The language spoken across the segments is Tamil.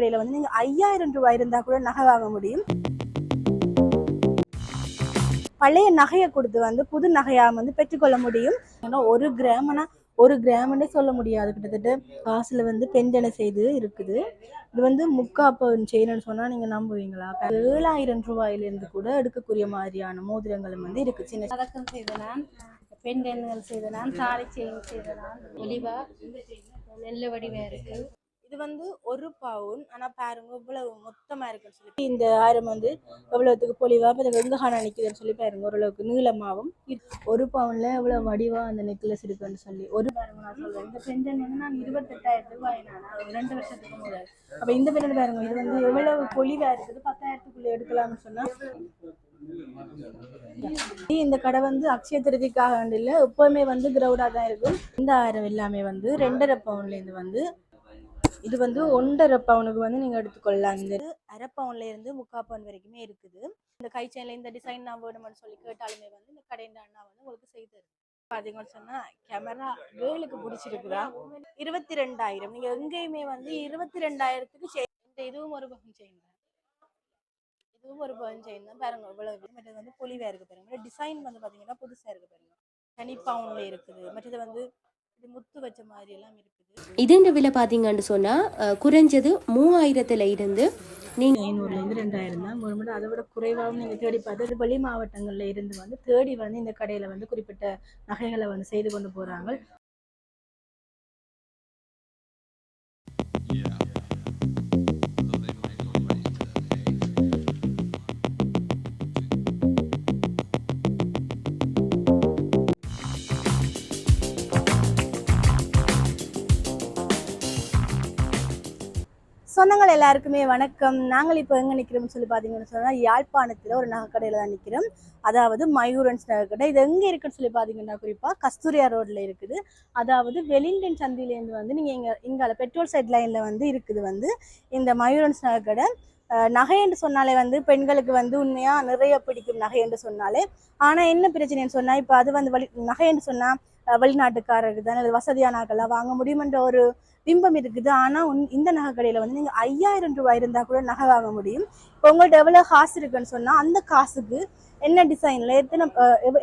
கடையில் வந்து நீங்கள் ஐயாயிரம் ரூபாய் இருந்தால் கூட நகை வாங்க முடியும். பழைய நகையை கொடுத்து வந்து புது நகையாக வந்து பெற்றுக்கொள்ள முடியும். ஏன்னா ஒரு கிராமனா ஒரு கிராமனே சொல்ல முடியாது. கிட்டத்தட்ட காசில் வந்து பெண்டனை செய்து இருக்குது. இது வந்து முக்கா பவுன் செயின்னு நீங்கள் நம்புவீங்களா? ஏழாயிரம் ரூபாயிலேருந்து கூட எடுக்கக்கூடிய மாதிரியான மோதிரங்களும் வந்து இருக்குது சின்ன பதக்கம் செய்த நான் பெண் செய்த நான் சாரி செயின் செய்த நான் ஒளிவா நெல்ல வடிவாக இருக்குது இது வந்து ஒரு பவுன். ஆனா பாருங்க இவ்வளவு மொத்தமா இருக்குன்னு சொல்லி. இந்த ஆரம் வந்து எவ்வளவுக்கு பொலிவா? இப்ப இந்த வெங்ககான நிக்குதுன்னு சொல்லி பாருங்க ஓரளவுக்கு நீளமாவும் ஒரு பவுன்ல எவ்வளவு வடிவா அந்த நெக்லஸ் இருக்குன்னு சொல்லி. ஒரு பாருங்க நான் சொல்றேன். இந்த பெண்டன் வந்து நான் இருபத்தெட்டாயிரம் ரூபாய் நான் ரெண்டு வருஷத்துக்கு முதல் அப்ப இந்த பெண்டன் பாருங்க இது வந்து எவ்வளவு பொலிவா இருக்குது? பத்தாயிரத்துக்குள்ள எடுக்கலாம்னு சொன்னா. இந்த கடை வந்து அக்ஷய திருதிக்காக இல்லை எப்பவுமே வந்து கிரௌடா தான் இருக்கும். இந்த ஆயிரம் எல்லாமே வந்து ரெண்டரை பவுன்ல இருந்து வந்து இது வந்து ஒன்றரை பவுனுக்கு வந்து நீங்கள் எடுத்துக்கொள்ளலாம். இந்த அரை பவுன்ல இருந்து முக்கால் பவுன் வரைக்குமே இருக்குது. இந்த கை செயின்ல இந்த டிசைன் நான் வேணும்னு சொல்லி கேட்டாலுமே வந்து இந்த கடையின் அண்ணா வந்து உங்களுக்கு செய்து தரும் பார்த்தீங்கன்னு சொன்னால் கேமரா வேலுக்கு பிடிச்சிருக்குதா? இருபத்தி ரெண்டாயிரம் நீங்கள் எங்கேயுமே வந்து இருபத்தி ரெண்டாயிரத்துக்கு செயின் இந்த இதுவும் ஒரு பவுன் செயின் தான். இதுவும் ஒரு பவுன் செயின் தான். பாருங்க இவ்வளவு மற்றது வந்து பொலிவாக இருக்கு பாருங்க. டிசைன் வந்து பார்த்தீங்கன்னா புதுசாக இருக்கு பாருங்க. தனி பவுன்ல இருக்குது. மற்றது வந்து இது முத்து வச்ச மாதிரி எல்லாம் இருக்குது இதுன்ற விலை பார்த்தீங்கன்னு சொன்னால் குறைஞ்சது மூவாயிரத்துல இருந்து நீங்கள் ஐநூறுலேருந்து ரெண்டாயிரம் தான் கவர்மெண்ட் அதை விட குறைவாகவும் நீங்கள் தேடி பார்த்து வெளி மாவட்டங்களில் இருந்து வந்து தேடி வந்து இந்த கடையில் வந்து குறிப்பிட்ட நகைகளை வந்து செய்து கொண்டு போகிறாங்க சொந்தங்கள் எல்லாருக்குமே வணக்கம். நாங்கள் இப்போ எங்கே நிற்கிறோம்னு சொல்லி பார்த்தீங்கன்னு சொன்னால் யாழ்ப்பாணத்தில் ஒரு நகைக்கடையில் தான் நிற்கிறோம் அதாவது மயூரன்ஸ் நகைக்கடை. இது எங்கே இருக்குன்னு சொல்லி பார்த்தீங்கன்னா குறிப்பாக கஸ்தூரியா ரோட்டில் இருக்குது. அதாவது வெலிங்டன் சந்திலேருந்து வந்து நீங்கள் இங்கே இங்கால பெட்ரோல் சைட் லைனில் வந்து இருக்குது வந்து இந்த மயூரன்ஸ் நகைக்கடை. நகை என்று சொன்னாலே வந்து பெண்களுக்கு வந்து உண்மையாக நிறைய பிடிக்கும் நகை என்று சொன்னாலே. ஆனால் என்ன பிரச்சனைன்னு சொன்னால் இப்போ அது வந்து வழி நகை என்று சொன்னால் வெளிநாட்டுக்காரருக்கு தானே வசதியானாக்கெல்லாம் வசதியான வாங்க முடியுமென்ற ஒரு பிம்பம் இருக்குது. ஆனால் உன் இந்த நகை கடையில் வந்து நீங்கள் ஐயாயிரம் ரூபாய் இருந்தால் கூட நகை வாங்க முடியும். இப்போ உங்கள்கிட்ட எவ்வளோ காசு இருக்குன்னு சொன்னால் அந்த காசுக்கு என்ன டிசைனில் எத்தனை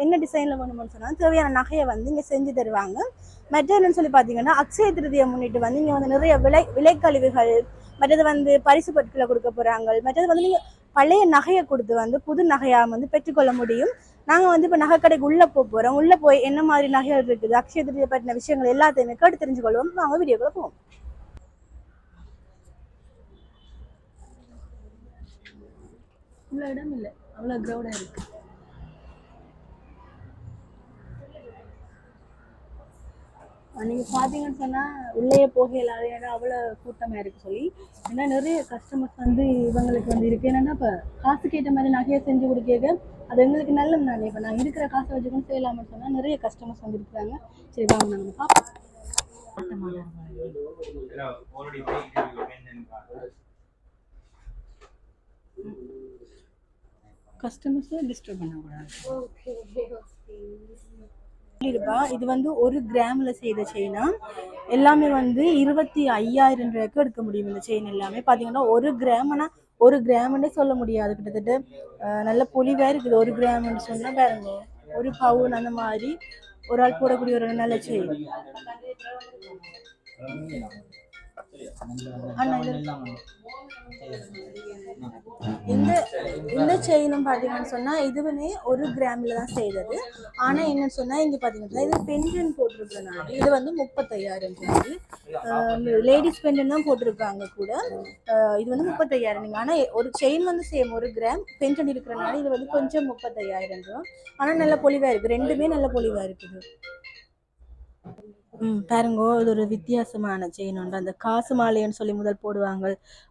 என்ன டிசைனில் வேணும்னு சொன்னால் தேவையான நகையை வந்து இங்கே செஞ்சு தருவாங்க. மெட்டீரியல்னு சொல்லி பார்த்தீங்கன்னா அக்ஷய திருதியை முன்னிட்டு வந்து இங்கே வந்து நிறைய விலை விலைக்கழிவுகள் மற்றது வந்து பரிசு பொருட்களை கொடுக்க போகிறாங்க மற்றது வந்து நீங்கள் பழைய நகையை கொடுத்து வந்து புது நகையாக வந்து பெற்றுக்கொள்ள முடியும். நாங்கள் வந்து இப்போ நகைக்கடைக்கு உள்ளே போக போகிறோம் உள்ளே போய் என்ன மாதிரி நகைகள் இருக்குது அக்ஷய திருதியை பற்றின விஷயங்கள் எல்லாத்தையுமே கேட்டு தெரிஞ்சுக்கொள்வோம். நாங்க வீடியோக்குள்ள போவோம். இவ்வளோ இடம் இல்லை. அவ்வளோ க்ரௌடாக இருக்கு. நீங்கள் பார்த்தீங்கன்னு சொன்னால் உள்ளேயே போகல ஏன்னா அவ்வளோ கூட்டமாக இருக்கு சொல்லி ஏன்னா நிறைய கஸ்டமர்ஸ் வந்து இவங்களுக்கு வந்து இருக்கு. என்னன்னா இப்போ காசுக்கு ஏற்ற மாதிரி நகையை செஞ்சு கொடுக்க அது எங்களுக்கு நல்லது தானே. இப்போ நான் இருக்கிற காசை வச்சுக்கணும் செய்யலாம்னு சொன்னால் நிறைய கஸ்டமர்ஸ் வந்து இருக்கிறாங்க. சரி வாங்க நம்ம பார்ப்போம். கஸ்டமர்ஸை டிஸ்டர்ப் பண்ணக்கூடாது. இருப்பா இது வந்து ஒரு கிராம்ல செய்த செயினா எல்லாமே வந்து இருபத்தி ஐயாயிரம் ரூபாய்க்கு எடுக்க முடியும் இந்த செயின் எல்லாமே. பாத்தீங்கன்னா ஒரு கிராம்னா ஒரு கிராம்னு சொல்ல முடியாது. கிட்டத்தட்ட நல்ல நல்ல பொலிவா இருக்குது. ஒரு கிராம்னு சொன்னா பாருங்க ஒரு பவுன் அந்த மாதிரி ஒரு ஆள் போடக்கூடிய ஒரு நல்ல செயின் இந்த இந்த செயினும் பார்த்தீங்கன்னு சொன்னால் இதுவுமே ஒரு கிராமில் தான் செய்தது ஆனால் என்னன்னு சொன்னால் இங்கே பார்த்தீங்கன்னா இது பென்ஷன் போட்டிருக்கிறனால இது வந்து முப்பத்தையாயிரம் லேடிஸ் பென்டன் தான் போட்டிருக்காங்க கூட இது வந்து முப்பத்தையாயிரம் நீங்கள் ஆனால் ஒரு செயின் வந்து சேம் ஒரு கிராம் பென்ஷன் இருக்கிறனால இது வந்து கொஞ்சம் முப்பத்தையாயிரம் ஆனால் நல்ல பொலிவாக இருக்குது ரெண்டுமே நல்ல பொலிவாக இருக்குது ம் பாருங்கோ இது ஒரு வித்தியாசமான செயின் உண்டு. அந்த காசு மாலைன்னு சொல்லி முதல் போடுவாங்க.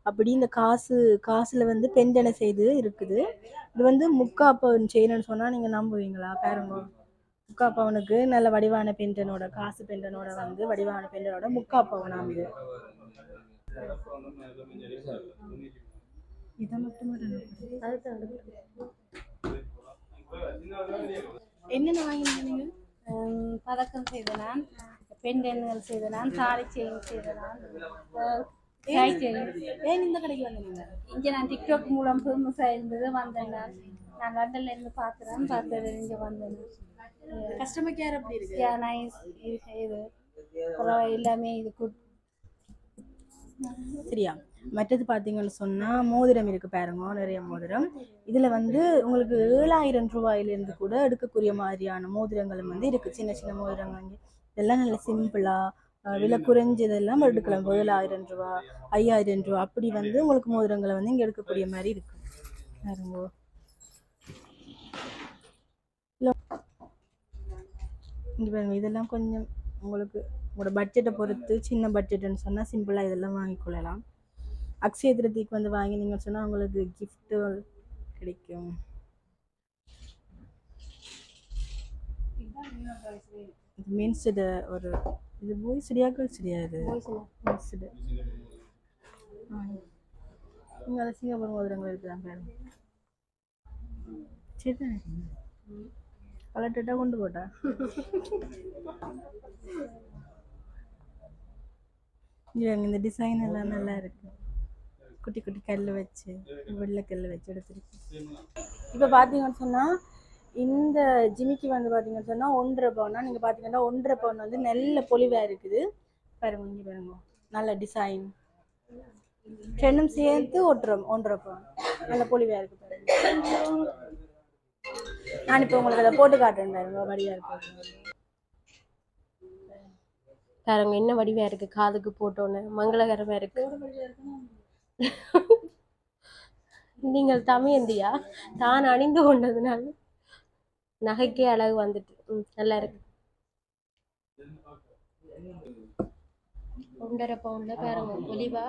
அப்படி இந்த காசு காசுல வந்து பெண்டனை செய்து இருக்குது. இது வந்து முக்கா பவுன் செயின்னு சொன்னா நீங்க நம்புவீங்களா? பாருங்க. முக்கா பவுனுக்கு நல்ல வடிவான பெண்டனோட காசு பெண்டனோட வந்து வடிவான பெண்டனோட முக்கா பவுனாம் இது இதை மட்டும் என்னென்ன வாங்கினீங்க நீங்க? பதக்கம் செய்த நான். பெண் எண்ணுகள் செய்த நான் தாலி செயின் செய்த நான் அஹ் ட்ரை செய்யும் ஏன் இந்த கடைக்கு வந்தீங்க? இங்கே நான் டிக்டாக் மூலம் ஃபேமஸாக இருந்தது வந்தேன் நான். லண்டன்ல இருந்து பார்க்குறேன் பார்த்தது இங்கே வந்தேன். கஸ்டமர் கேர் எப்படி இருக்கு? யா நைஸ் இது எல்லாமே இது குட் சரியா? மற்றது பார்த்தீங்கன்னு சொன்னால் மோதிரம் இருக்குது பாருங்க நிறைய மோதிரம். இதில் வந்து உங்களுக்கு ஏழாயிரம் ரூபாயிலேருந்து கூட எடுக்கக்கூடிய மாதிரியான மோதிரங்களும் வந்து இருக்குது சின்ன சின்ன மோதிரங்கள் இதெல்லாம் நல்ல சிம்பிளாக விலை குறைஞ்சதெல்லாம் எடுக்கலாம். ஏழாயிரம் ரூபா ஐயாயிரம் ரூபா அப்படி வந்து உங்களுக்கு மோதிரங்களை வந்து இங்கே எடுக்கக்கூடிய மாதிரி இருக்கு. பாருங்க. இங்கே பாருங்க இதெல்லாம் கொஞ்சம் உங்களுக்கு உங்களோட பட்ஜெட்டை பொறுத்து சின்ன பட்ஜெட்டுன்னு சொன்னால் சிம்பிளாக இதெல்லாம் வாங்கிக்கொள்ளலாம் அக்ஷய திருத்திக்கு வந்து வாங்கினீங்கன்னு சொன்னால் உங்களுக்கு கிஃப்ட்டு கிடைக்கும். இது மீன்ஸ்டு ஒரு இது பாய்ஸ் சரியா கேர்ள்ஸ் சரியா இது மீன்ஸ்டு இங்கே அதை சிங்கப்பூர் மோதிரங்கள் இருக்குதான் பாருங்க சரி தானே? கலட்டுட்டா கொண்டு போட்டா? இந்த டிசைன் எல்லாம் நல்லா இருக்கு. குட்டி குட்டி கல் வச்சு வெள்ளை கல் வச்சு எடுத்துருக்கு. இப்போ பார்த்தீங்கன்னு சொன்னால் இந்த ஜிமிக்கி வந்து பார்த்தீங்கன்னு சொன்னால் ஒன்றரை பவுனா. நீங்கள் பார்த்தீங்கன்னா ஒன்றரை பவுன் வந்து நல்ல பொலிவாக இருக்குது. பாருங்க இங்கே பாருங்க. நல்ல டிசைன் ரெண்டும் சேர்த்து ஒன்றரை ஒன்றரை பவுன். நல்ல பொலிவாக இருக்கு பாருங்க. நான் இப்போ உங்களுக்கு அதை போட்டு காட்டுறேன் பாருங்க. வழியாக இருக்கு. பாருங்க என்ன வடிவா இருக்கு? காதுக்கு போட்டோன்னு. மங்களகரமா இருக்கு. நீங்கள் தமியந்தியா தான் அணிந்து கொண்டதுனால நகைக்கே அழகு வந்துட்டு ம், நல்லா இருக்கு. ஒன்றரை பவுன்ல பாருங்க ஒலிவா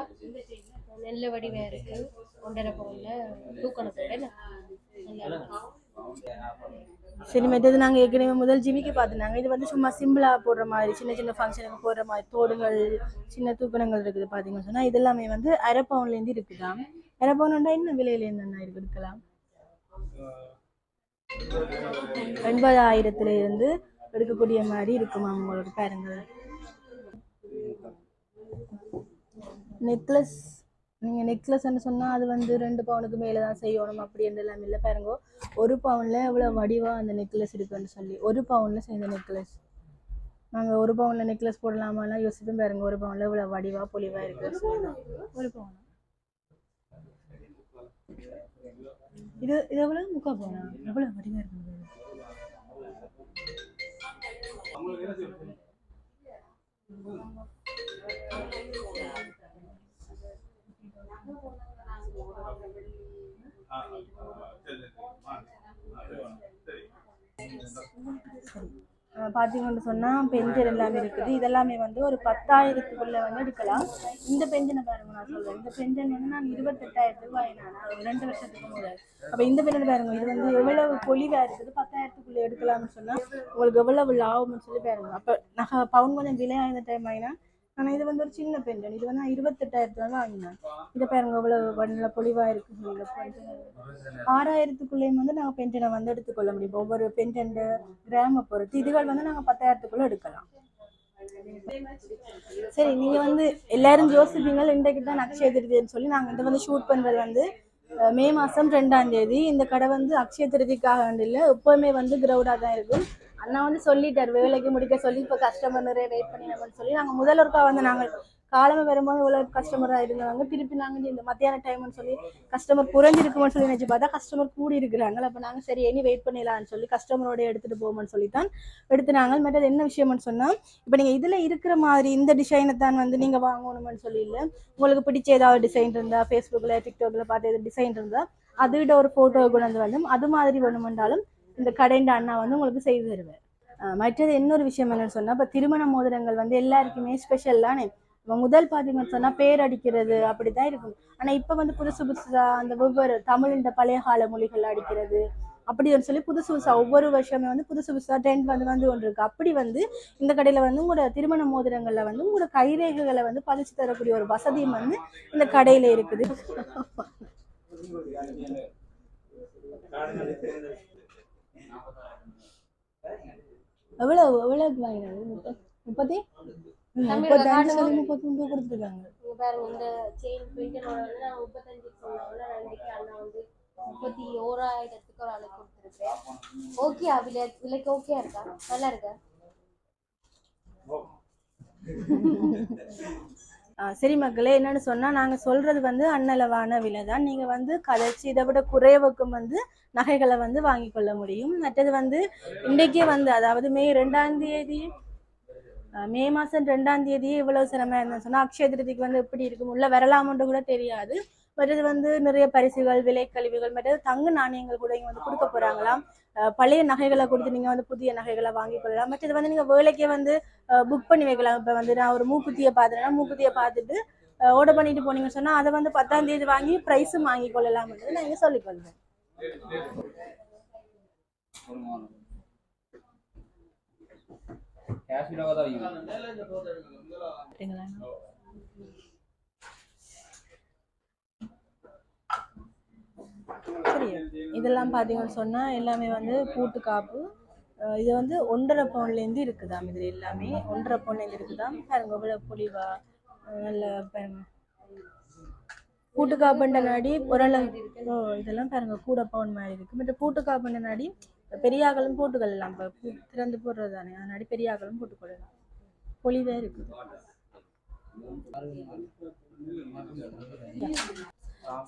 நெல்ல வடிவா இருக்கு. ஒன்றரை பவுன்ல தூக்கணத்தோட சரி மற்றது நாங்கள் ஏற்கனவே முதல் ஜிமிக்கு பார்த்துனாங்க இது வந்து சும்மா சிம்பிளாக போடுற மாதிரி சின்ன சின்ன ஃபங்க்ஷனுக்கு போடுற மாதிரி தோடுகள் சின்ன தூக்கணங்கள் இருக்குது பார்த்தீங்கன்னு சொன்னால் இது எல்லாமே வந்து அரை பவுன்லேருந்து இருக்குதாம் அரை பவுன்டா என்ன விலையிலேருந்து என்ன இருக்கு எடுக்கலாம்? எண்பதாயிரத்துல இருந்து எடுக்கக்கூடிய மாதிரி இருக்குமா உங்களுக்கு பாருங்க? நெக்லஸ் நீங்கள் நெக்லஸ்ன்னு சொன்னால் அது வந்து ரெண்டு பவுனுக்கு மேலே தான் செய்யணும் அப்படி எல்லாம் இல்லை. பாருங்க ஒரு பவுனில் எவ்வளோ வடிவாக அந்த நெக்லஸ் இருக்குன்னு சொல்லி. ஒரு பவுனில் செய்த நெக்லஸ். நாங்கள் ஒரு பவுனில் நெக்லஸ் போடலாமாலாம் யோசிப்போம் பாருங்க. ஒரு பவுனில் இவ்வளோ வடிவாக பொலிவாக இருக்குன்னு சொல்லி. ஒரு பவுன்? இது இது எவ்வளோ முக்கா பவுனா எவ்வளோ வடிவாக இருக்குது அஹ் பார்த்தீங்கன்னு சொன்னால் பெஞ்சர் எல்லாமே இருக்குது. இதெல்லாமே வந்து ஒரு பத்தாயிரத்துக்குள்ளே வந்து எடுக்கலாம். இந்த பெஞ்சனை பாருங்க நான் சொல்கிறேன் இந்த பெஞ்சன் வந்து நான் இருபத்தெட்டாயிரத்து ரூபாய் ஒரு ரெண்டு வருஷத்துக்கு முதல் அப்போ இந்த பென்ஷன் பாருங்க. இது வந்து எவ்வளவு பொலிவாக இருக்குது. பத்தாயிரத்துக்குள்ளே எடுக்கலாம்னு சொன்னால் உங்களுக்கு எவ்வளவு லாபம்னு சொல்லி பாருங்க. அப்போ நான் பவுன் கொஞ்சம் விலை இந்த டைம் ஆகினா ஆனால் இது வந்து ஒரு சின்ன பெண்டன் இது வந்து நான் இருபத்தெட்டாயிரத்து தான் வாங்கினேன். இதை பாருங்க எவ்வளவு நல்ல பொலிவாக இருக்குது ஆறாயிரத்துக்குள்ளேயும் வந்து நாங்கள் பென்டனை வந்து எடுத்துக்கொள்ள முடியும். ஒவ்வொரு பென்ஷன் கிராம பொறுத்து இதுகள் வந்து நாங்கள் பத்தாயிரத்துக்குள்ள எடுக்கலாம். சரி நீங்கள் வந்து எல்லாரும் யோசிப்பீங்க இன்றைக்கு தான் அக்ஷய திருதின்னு சொல்லி நாங்கள் இதை வந்து ஷூட் பண்ணுறது வந்து மே மாதம் ரெண்டாம் தேதி. இந்த கடை வந்து அக்ஷய திருதிக்காக இல்லை எப்போவுமே வந்து கிரௌடாக தான் இருக்கும். அண்ணா வந்து சொல்லிட்டார் வேலைக்கு முடிக்க சொல்லி இப்போ கஸ்டமர் நிறைய வெயிட் பண்ணினோம்னு சொல்லி. நாங்கள் முதல் ஒருக்கா வந்து நாங்கள் காலமே வரும்போது இவ்வளோ கஸ்டமராக இருந்தாங்க. திருப்பி நாங்கள் இந்த மத்தியான டைம்னு சொல்லி கஸ்டமர் குறைஞ்சிருக்குமென்னு சொல்லி நினச்சி பார்த்தா கஸ்டமர் கூடி இருக்கிறாங்க அப்போ நாங்கள் சரி இனி வெயிட் பண்ணிடலாம்னு சொல்லி கஸ்டமரோட எடுத்துகிட்டு போவோம்னு சொல்லி தான் எடுத்துனாங்க மற்றது என்ன விஷயம்னு சொன்னால் இப்போ நீங்கள் இதில் இருக்கிற மாதிரி இந்த டிசைனை தான் வந்து நீங்கள் வாங்கணும்னு சொல்லி இல்லை. உங்களுக்கு பிடிச்ச ஏதாவது டிசைன் இருந்தால் ஃபேஸ்புக்கில் டிக்டாக்ல பார்த்து எதாவது டிசைன் இருந்தால் அதுகிட்ட ஒரு ஃபோட்டோ கொண்டு வந்து வந்து அது மாதிரி வேணுமென்றாலும் இந்த கடைண்ட அண்ணா வந்து உங்களுக்கு செய்து தருவார். மற்றது இன்னொரு விஷயம் என்னன்னு சொன்னால் இப்போ திருமண மோதிரங்கள் வந்து எல்லாருக்குமே ஸ்பெஷல் தானே? இப்போ முதல் பார்த்தீங்கன்னு சொன்னால் பேர் அடிக்கிறது அப்படி தான் இருக்கும். ஆனால் இப்போ வந்து புதுசு புதுசாக அந்த ஒவ்வொரு தமிழின் பழைய கால மொழிகள் அடிக்கிறது அப்படின்னு சொல்லி புதுசு புதுசாக ஒவ்வொரு வருஷமே வந்து புதுசு புதுசாக ட்ரெண்ட் வந்து வந்து ஒன்று இருக்குது அப்படி வந்து இந்த கடையில் வந்து உங்களோட திருமண மோதிரங்களில் வந்து உங்களோட கைரேகைகளை வந்து பதிச்சு தரக்கூடிய ஒரு வசதியும் வந்து இந்த கடையில் இருக்குது. எவ்வளோ எவ்வளோக்கு வாங்கினது முப்ப- முப்பத்தி? முப்பத்தஞ்சு காட்டுங்க. சொல்லி முப்பத்தொன்பது கொடுத்துருக்காங்க. இங்க பாருங்க இந்த செயின் பிரிண்டனோட வந்து நான் முப்பத்தஞ்சு சொன்னாங்க. ரெண்டுக்கு அண்ணா வந்து முப்பத்தி ஓராயிரத்துக்கு ஒரு ஆளுக்கு கொடுத்துருக்கேன் ஓகே விலைக்கு ஓகே இருக்கா? நல்லா இருக்கா? சரி மக்களே என்னன்னு சொன்னா நாங்க சொல்றது வந்து அன்னளவான விலை தான் நீங்க வந்து கதைச்சு இதை விட குறைவுக்கும் வந்து நகைகளை வந்து வாங்கி கொள்ள முடியும். மற்றது வந்து இன்றைக்கே வந்து அதாவது மே ரெண்டாம் தேதி மே மாசம் ரெண்டாம் தேதியே இவ்வளவு சிரமம் இருந்ததுன்னு சொன்னா அக்ஷய திருதிக்கு வந்து எப்படி இருக்கும் உள்ள வரலாமன்ட்டு கூட தெரியாது. மற்றது வந்து நிறைய பரிசுகள் விலைக்கழிவுகள் மற்றது தங்க நாணயங்கள் கூட இங்க வந்து கொடுக்க போறாங்களாம். அஹ் பழைய நகைகளை கொடுத்து நீங்க வந்து புதிய நகைகளை வாங்கி கொள்ளலாம். மற்றது வந்து நீங்க வேலைக்கே வந்து புக் பண்ணி வைக்கலாம். இப்ப வந்து நான் ஒரு மூக்குத்தியை பார்த்துட்டேன்னா மூக்குத்தியை பார்த்துட்டு ஆர்டர் பண்ணிட்டு போனீங்கன்னு சொன்னா அதை வந்து பத்தாம் தேதி வாங்கி ப்ரைஸும் வாங்கி கொள்ளலாம்ன்றது நான் இங்க சொல்லிக் கொள்றேன். கேஷ் சரி இதெல்லாம் பார்த்தீங்கன்னு சொன்னால் எல்லாமே வந்து பூட்டு காப்பு இது வந்து ஒன்றரை பவுன்லேருந்து இருக்குதாம் இதில் எல்லாமே. ஒன்றரை பவுன்லேருந்து இருக்குதாம். பாருங்க இவ்வளோ பொலிவா நல்ல பாருங்க பூட்டு நாடி ஓரளவு ஓ இதெல்லாம் பாருங்க கூட பவுன் மாதிரி இருக்கு. மற்ற பூட்டு காப்புன்ற நாடி பெரியாக்களும் போட்டுக்கொள்ளலாம் இப்போ திறந்து போடுறது தானே அதனாடி பெரியாக்களும் போட்டுக்கொள்ளலாம் பொலிவே இருக்குது.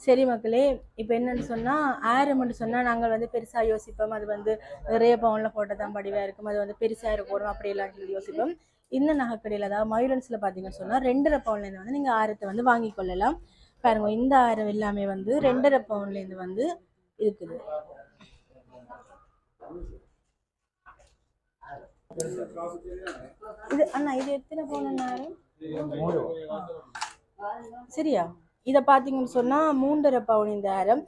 சரி மக்களே இப்போ என்னன்னு சொன்னால் ஆயிரம்னு சொன்னால் நாங்கள் வந்து பெருசாக யோசிப்போம். அது வந்து நிறைய பவுனில் போட்டால் தான் படிவாக இருக்கும். அது வந்து பெருசாக இருக்கணும் அப்படியெல்லாம் சொல்லி யோசிப்போம். இந்த நகைக்கடையில் அதாவது மயூரன்ஸில் பார்த்தீங்கன்னு சொன்னால் ரெண்டரை பவுன்லேருந்து வந்து நீங்கள் ஆயிரத்தை வந்து வாங்கி கொள்ளலாம். பாருங்க இந்த ஆயிரம் எல்லாமே வந்து ரெண்டரை பவுன்லேருந்து வந்து இருக்குது. இது அண்ணா இது எத்தனை பவுன் ஆயிரம் சரியா? இதை பார்த்தீங்கன்னு சொன்னால் மூன்றரை பவுன் இந்த ஆரம்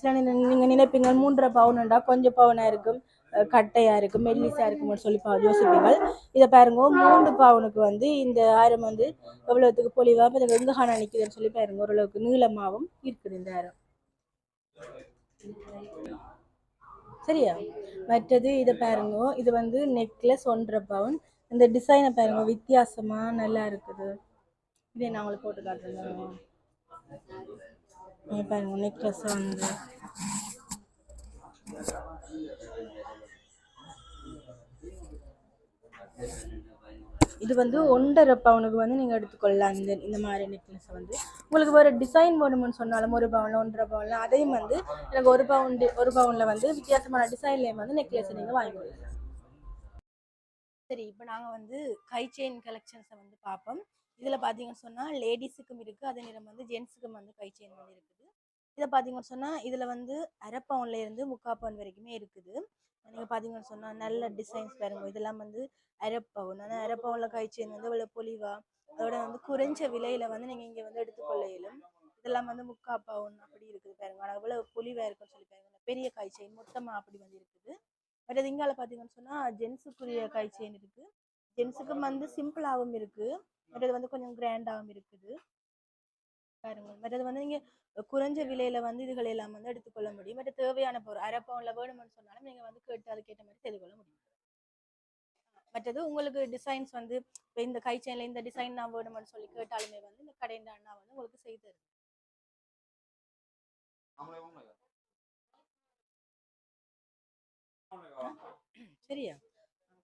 சில நீங்கள் நினைப்பீங்க மூன்றரை பவுனுண்டா கொஞ்சம் பவுனாக இருக்கும் கட்டையாக கட்டையா இருக்கும் மெல்லிசா இருக்கும்னு சொல்லி பா யோசிப்பீங்க இதை பாருங்க மூன்று பவுனுக்கு வந்து இந்த ஆரம் வந்து எவ்வளோத்துக்கு பொலிவாக இப்போ இந்த வெங்கஹானா நிற்குதுன்னு சொல்லி பாருங்க ஓரளவுக்கு நீளமாகவும் இருக்குது இந்த ஆரம் சரியா? மற்றது இதை பாருங்க இது வந்து நெக்லஸ் ஒன்றரை பவுன். இந்த டிசைனை பாருங்க வித்தியாசமா நல்லா இருக்குது. இதே நான் உங்களுக்கு போட்டு காட்டுறேன். এবার অনেক நெக்லஸ் வந்து. இது வந்து ஒன்றரை பவுனுக்கு வந்து நீங்கள் எடுத்துக்கொள்ளலாம். இந்த இந்த மாதிரி நெக்லஸை வந்து. உங்களுக்கு ஒரு டிசைன் வேணும்னு சொன்னாலும் ஒரு பவுனில் ஒன்றரை பவுனில் அதையும் வந்து எனக்கு ஒரு பவுன் ஒரு பவுனில் வந்து வித்தியாசமான டிசைன்லேயும் வந்து நெக்லஸை நீங்கள் வாங்கிக்கொள்ளலாம் சரி இப்போ நாங்கள் வந்து கை செயின் கலெக்ஷன்ஸை வந்து பார்ப்போம். இதில் பார்த்தீங்கன்னு சொன்னால் லேடிஸுக்கும் இருக்குது அதே நேரம் வந்து ஜென்ஸுக்கும் வந்து கை செயின் வந்து இருக்குது. இதை பார்த்தீங்கன்னு சொன்னால் இதில் வந்து அரை பவுன்ல முக்கால் பவுன் வரைக்குமே இருக்குது. நீங்கள் பார்த்தீங்கன்னு சொன்னால் நல்ல டிசைன்ஸ் பாருங்க. இதெல்லாம் வந்து அரை பவுன் ஆனால் அரை பவுனில் கை செயின் வந்து இவ்வளோ பொலிவா அதோட வந்து குறைஞ்ச விலையில் வந்து நீங்கள் இங்கே வந்து எடுத்துக்கொள்ள இயலும் இதெல்லாம் வந்து முக்கா பவுன் அப்படி இருக்குது பாருங்க. ஆனால் இவ்வளோ பொலிவாக இருக்குன்னு சொல்லி பாருங்க. பெரிய கை செயின் மொத்தமாக அப்படி வந்து இருக்குது. பட் அது இங்கால பார்த்தீங்கன்னு சொன்னால் ஜென்ஸுக்குரிய கை செயின் இருக்குது ஜென்ஸுக்கும் வந்து சிம்பிளாகவும் இருக்குது மற்றது வந்து கொஞ்சம் கிராண்டாகவும் இருக்குது. பாருங்க மற்றது வந்து நீங்கள் குறைஞ்ச விலையில வந்து இதுகளை எல்லாம் வந்து எடுத்துக்கொள்ள முடியும். மற்ற தேவையான பொருள் அரை பவுன்ல வேணும்னு சொன்னாலும் நீங்கள் வந்து கேட்டு அதுக்கேற்ற மாதிரி செய்து கொள்ள முடியும். மற்றது உங்களுக்கு டிசைன்ஸ் வந்து இப்போ இந்த கை செயின்ல இந்த டிசைன் நான் வேணும்னு சொல்லி கேட்டாலுமே வந்து இந்த கடையின் அண்ணா வந்து உங்களுக்கு செய்து தருது சரியா?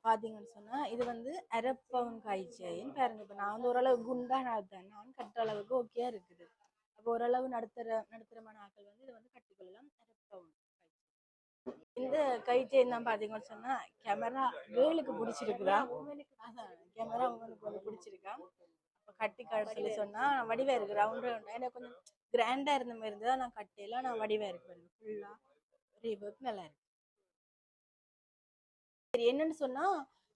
பார்த்தீங்கன்னு சொன்னால் இது வந்து அரை பவுன் காய் செயின் பாருங்க. இப்போ நான் வந்து ஓரளவு குண்டாக நடத்தேன் நான் கட்டுற அளவுக்கு ஓகேயா இருக்குது. அப்போ ஓரளவு நடுத்தர நடுத்தரமான ஆட்கள் வந்து இதை வந்து கட்டிக்கொள்ளலாம். அரை இந்த கை செயின் தான் பார்த்தீங்கன்னு சொன்னால் கேமரா வேலுக்கு பிடிச்சிருக்குதா? அதான் கேமரா உங்களுக்கு வந்து பிடிச்சிருக்கா? அப்போ கட்டி காட்ட சொன்னால் சொன்னா இருக்கு. ரவுண்ட் ரவுண்டாக எனக்கு கொஞ்சம் கிராண்டாக இருந்த மாதிரி இருந்தா நான் கட்டையில நான் வடிவாக இருக்கு ஃபுல்லாக ஃபுல்லா நல்லா இருக்கு. சரி என்னன்னு சொன்னா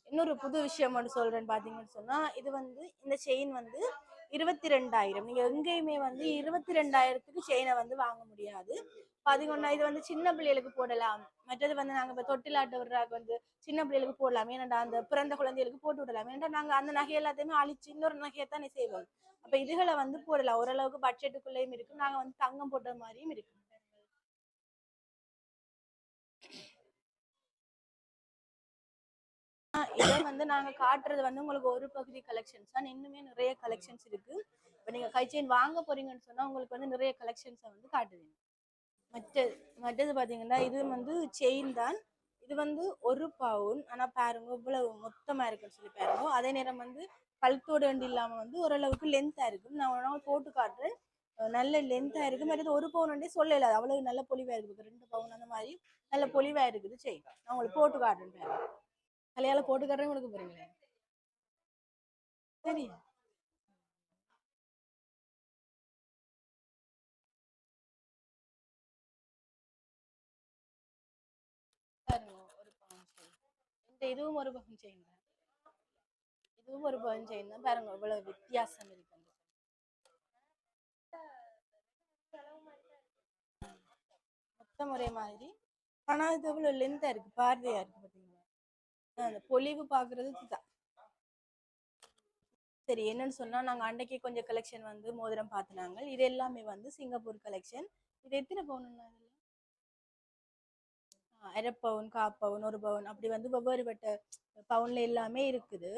இன்னொரு புது விஷயம் ஒன்று சொல்றேன்னு பாத்தீங்கன்னு சொன்னா இது வந்து இந்த செயின் வந்து இருபத்தி ரெண்டாயிரம் நீங்க எங்கேயுமே வந்து இருபத்தி ரெண்டாயிரத்துக்கு செயினை வந்து வாங்க முடியாது. பாத்தீங்கன்னா இது வந்து சின்ன பிள்ளைகளுக்கு போடலாம். மற்றது வந்து நாங்க இப்ப தொட்டிலாட்ட விடுறாக்கு வந்து சின்ன பிள்ளைகளுக்கு போடலாம். ஏன்னாடா அந்த பிறந்த குழந்தைகளுக்கு போட்டு விடலாம். ஏன்னா நாங்க அந்த நகை எல்லாத்தையுமே அழிச்சு இன்னொரு நகையை தானே செய்வோம். அப்ப இதுகளை வந்து போடலாம். ஓரளவுக்கு பட்ஜெட்டுக்குள்ளேயும் இருக்கு. நாங்க வந்து தங்கம் போட்ட மாதிரியும் இருக்கு. இதை வந்து நாங்க காட்டுறது வந்து உங்களுக்கு ஒரு பகுதி கலெக்ஷன்ஸ் தான். இன்னுமே நிறைய கலெக்ஷன்ஸ் இருக்கு. இப்போ நீங்க கை செயின் வாங்க போறீங்கன்னு சொன்னா உங்களுக்கு வந்து நிறைய கலெக்ஷன்ஸை வந்து காட்டுவீங்க மற்ற மற்றது பாத்தீங்கன்னா இது வந்து செயின் தான். இது வந்து ஒரு பவுன் ஆனா பாருங்க இவ்வளவு மொத்தமா இருக்குன்னு சொல்லி பாருங்க. அதே நேரம் வந்து கழுத்தோடு வண்டி இல்லாம வந்து ஓரளவுக்கு லென்த்தா இருக்கும். நான் ஒரு போட்டு காட்டுறேன். நல்ல லென்த்தா இருக்கு. மற்றது ஒரு பவுன் வண்டி சொல்லல அவ்வளவு நல்ல பொலிவா இருக்கு. ரெண்டு பவுன் அந்த மாதிரி நல்ல பொலிவா இருக்குது செயின் நான் உங்களுக்கு போட்டு காட்டுறேன் பாருங்க. தலையால போட்டு காட்டுறேன் கொடுக்க போறீங்களே சரி இதுவும் ஒரு பகம் செயின் தான் இதுவும் ஒரு பகம் செயின் தான் பாருங்க இவ்வளவு வித்தியாசம் இருக்கு மொத்த மொத்தம் ஒரே மாதிரி. ஆனா இது இவ்வளவு லென்த்தா இருக்கு? பார்வையா இருக்கு பாத்தீங்களா? அந்த பொலிவு பாக்குறது தான் சரி என்னன்னு சொன்னா நாங்க அன்றைக்கே கொஞ்சம் கலெக்ஷன் வந்து மோதிரம் பார்த்துனாங்க இது எல்லாமே வந்து சிங்கப்பூர் கலெக்ஷன் இது எத்தனை பவுன் அரை பவுன் கா பவுன் ஒரு பவுன் அப்படி வந்து வெவ்வேறு பட்ட பவுன்ல எல்லாமே இருக்குது.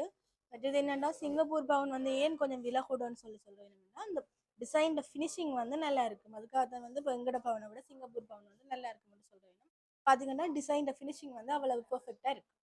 பட் இது என்னன்னா சிங்கப்பூர் பவுன் வந்து ஏன் கொஞ்சம் விலை கூடன்னு சொல்லி சொல்றேன். என்னன்னா அந்த டிசைனில் ஃபினிஷிங் வந்து நல்லா இருக்கும் அதுக்காக தான் வந்து இப்போ எங்கட பவுனை விட சிங்கப்பூர் பவுன் வந்து நல்லா இருக்கும்னு சொல்றேன். பார்த்தீங்கன்னா டிசைன்ல ஃபினிஷிங் வந்து அவ்வளவு பெர்ஃபெக்டா இருக்குது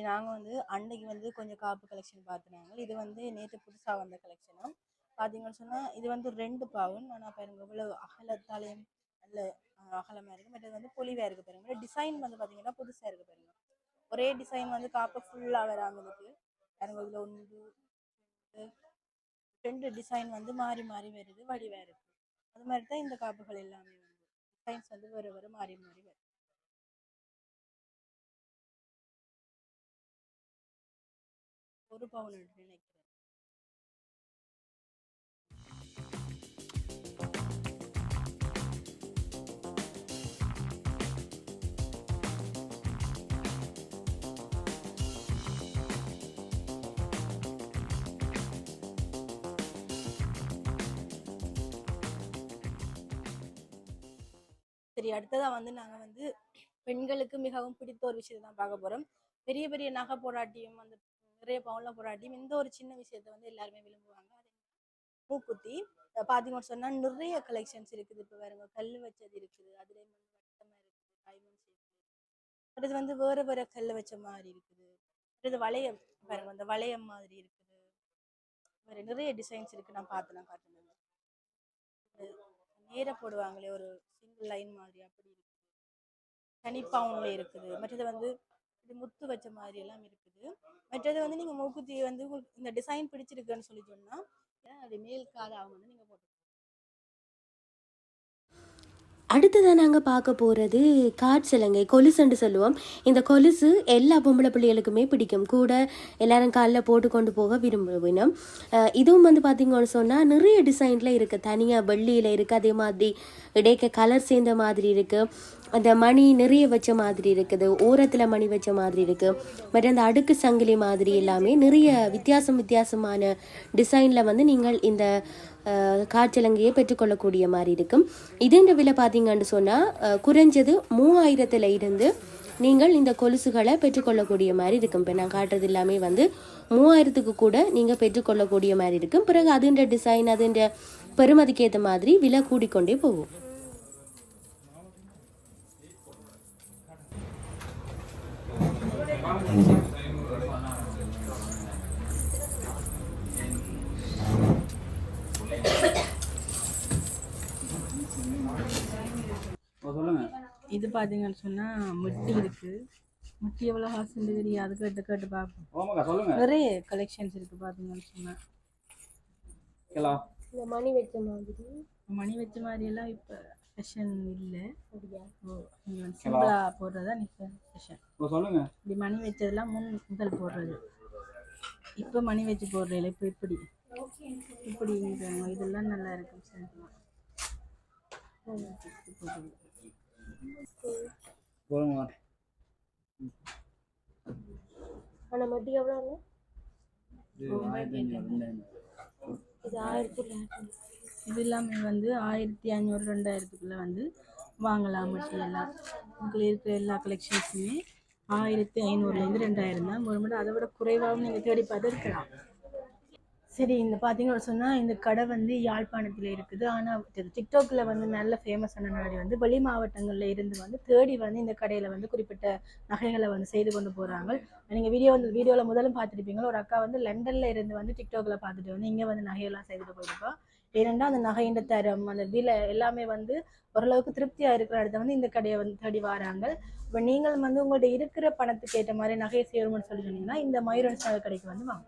இது நாங்கள் வந்து அன்னைக்கு வந்து கொஞ்சம் காப்பு கலெக்ஷன் பார்த்துனாங்க இது வந்து நேற்று புதுசாக வந்த கலெக்ஷனும் பார்த்தீங்கன்னு சொன்னால் இது வந்து ரெண்டு பவுன். ஆனால் பாருங்க இவ்வளோ அகலத்தாலையும் நல்ல அகலமாக இருக்குது பட் மற்றது வந்து பொலிவாக இருக்க பாருங்க. டிசைன் வந்து பார்த்தீங்கன்னா புதுசாக இருக்க பாருங்க. ஒரே டிசைன் வந்து காப்பை ஃபுல்லாக வராமல் இருக்கு பாருங்க இதில் ஒன்று ரெண்டு, ரெண்டு டிசைன் வந்து மாறி மாறி வருது. வடிவாக இருக்குது அது மாதிரி தான் இந்த காப்புகள் எல்லாமே வந்து. டிசைன்ஸ் வந்து வர வர மாறி மாறி வருது. ஒரு பவுன் நினைக்கிறேன். சரி அடுத்ததா வந்து நாங்க வந்து பெண்களுக்கு மிகவும் பிடித்த ஒரு விஷயத்தை தான் பார்க்க போறோம். பெரிய பெரிய நகை போராட்டியும் அந்த நிறைய பவுன்லாம் போராட்டி இந்த ஒரு சின்ன விஷயத்த வந்து எல்லாருமே விரும்புவாங்க. அது என்னன்னா மூக்குத்தி சொன்னா நிறைய கலெக்ஷன்ஸ் இருக்குது. இப்போ பாருங்க கல் வச்சது இருக்குது. அதுலேயே வந்து இருக்குது டைமண்ட் ஷேப் அடுத்து வந்து வேறு வேற கல் வச்ச மாதிரி இருக்குது. அடுத்து வளையம் பாருங்க அந்த வளையம் மாதிரி இருக்குது. வேறு நிறைய டிசைன்ஸ் இருக்குது நான் பார்த்து நான் காட்டுனேன் நேர போடுவாங்களே ஒரு சிங்கிள் லைன் மாதிரி அப்படி இருக்குது. தனி இருக்குது. மற்றது வந்து இது முத்து வச்ச மாதிரி எல்லாம் இருக்குது. மற்றது வந்து நீங்க மூக்குத்தி வந்து இந்த டிசைன் பிடிச்சிருக்குன்னு சொல்லி சொன்னா அது மேல் காதாக வந்து நீங்க போட்டு அடுத்ததாக நாங்கள் பார்க்க போகிறது காட்சிலங்கை கொலுசுன்னு சொல்லுவோம். இந்த கொலுசு எல்லா பொம்பளை பிள்ளைகளுக்குமே பிடிக்கும். கூட எல்லாரும் காலில் போட்டு கொண்டு போக விரும்புவினோம். இதுவும் வந்து பார்த்திங்கன்னு சொன்னால் நிறைய டிசைனில் இருக்குது தனியாக வெள்ளியில் இருக்குது அதே மாதிரி இடைக்க கலர் சேர்ந்த மாதிரி இருக்குது அந்த மணி நிறைய வச்ச மாதிரி இருக்குது ஓரத்தில் மணி வச்ச மாதிரி இருக்குது மற்ற அந்த அடுக்கு சங்கிலி மாதிரி எல்லாமே நிறைய வித்தியாசம் வித்தியாசமான டிசைனில் வந்து நீங்கள் இந்த காற்றலங்கையை பெற்றுக்கொள்ளக்கூடிய மாதிரி இருக்கும் இதுன்ற விலை பார்த்தீங்கன்னு சொன்னால் குறைஞ்சது மூவாயிரத்தில் இருந்து நீங்கள் இந்த கொலுசுகளை பெற்றுக்கொள்ளக்கூடிய மாதிரி இருக்கும் இப்போ நான் காட்டுறது எல்லாமே வந்து மூவாயிரத்துக்கு கூட நீங்கள் பெற்றுக்கொள்ளக்கூடிய மாதிரி இருக்கும் பிறகு அதுன்ற டிசைன் அதுன்ற பெருமதிக்கு ஏற்ற மாதிரி விலை கூடிக்கொண்டே போகும் ஓ சொல்லுங்க இது பாத்தீங்கன்னு சொன்னா முட்டி இருக்கு. முட்டி எவ்வளவு காசுன்னு தெரியாது. கேட்டு கேட்டு பார்ப்போம். நிறைய கலெக்ஷன்ஸ் இருக்கு பாத்தீங்கன்னு சொன்னா. ஹலோ இந்த மணி வச்ச மாதிரி. மணி வச்ச மாதிரி எல்லாம் இப்ப ஃபேஷன் இல்ல. அப்படியா? சிம்பிளா போடுறதா இப்ப ஃபேஷன் சொல்லுங்க. இப்படி மணி வச்சதெல்லாம் முன் முதல் போடுறது. இப்ப மணி வச்சு போடுறதில்ல இப்ப இப்படி. இப்படி. இதெல்லாம் நல்லா இருக்கும் சிம்பிளா சொல்லுங்க ஆனா மட்டி எவ்வளோங்க இது ஆயிரத்தி இது எல்லாமே வந்து ஆயிரத்தி ஐநூறு ரெண்டாயிரத்துக்குள்ள வந்து வாங்கலாம் மட்டும் எல்லாம் உங்களுக்கு இருக்கிற எல்லா கலெக்ஷன்ஸுமே ஆயிரத்தி ஐநூறுலேருந்து ரெண்டாயிரம் தான். ஒரு மட்டும் அதை விட குறைவாகவும் நீங்கள் தேடி பார்த்து இருக்கலாம் சரி இந்த பார்த்தீங்கன்னு சொன்னால் இந்த கடை வந்து யாழ்ப்பாணத்தில் இருக்குது. ஆனால் டிக்டாக்ல வந்து நல்ல ஃபேமஸான நகை வந்து வெளி மாவட்டங்களில் இருந்து வந்து தேடி வந்து இந்த கடையில் வந்து குறிப்பிட்ட நகைகளை வந்து செய்து கொண்டு போகிறாங்க நீங்கள் வீடியோ வந்து வீடியோவில் முதலும் பார்த்துருப்பீங்களோ? ஒரு அக்கா வந்து லண்டனில் இருந்து வந்து டிக்டாக்ல பார்த்துட்டு வந்து இங்கே வந்து நகையெல்லாம் செய்துட்டு போயிருக்கோம் ஏனென்றால் அந்த நகையின் தரம் அந்த விலை எல்லாமே வந்து ஓரளவுக்கு திருப்தியாக இருக்கிற இடத்த வந்து இந்த கடையை வந்து தேடி வராங்க. இப்போ நீங்கள் வந்து உங்கள்கிட்ட இருக்கிற பணத்துக்கு ஏற்ற மாதிரி நகையை செய்யணும்னு சொல்லி சொன்னீங்கன்னா இந்த மயூரன்ஸ் நகை கடைக்கு வந்து வாங்க.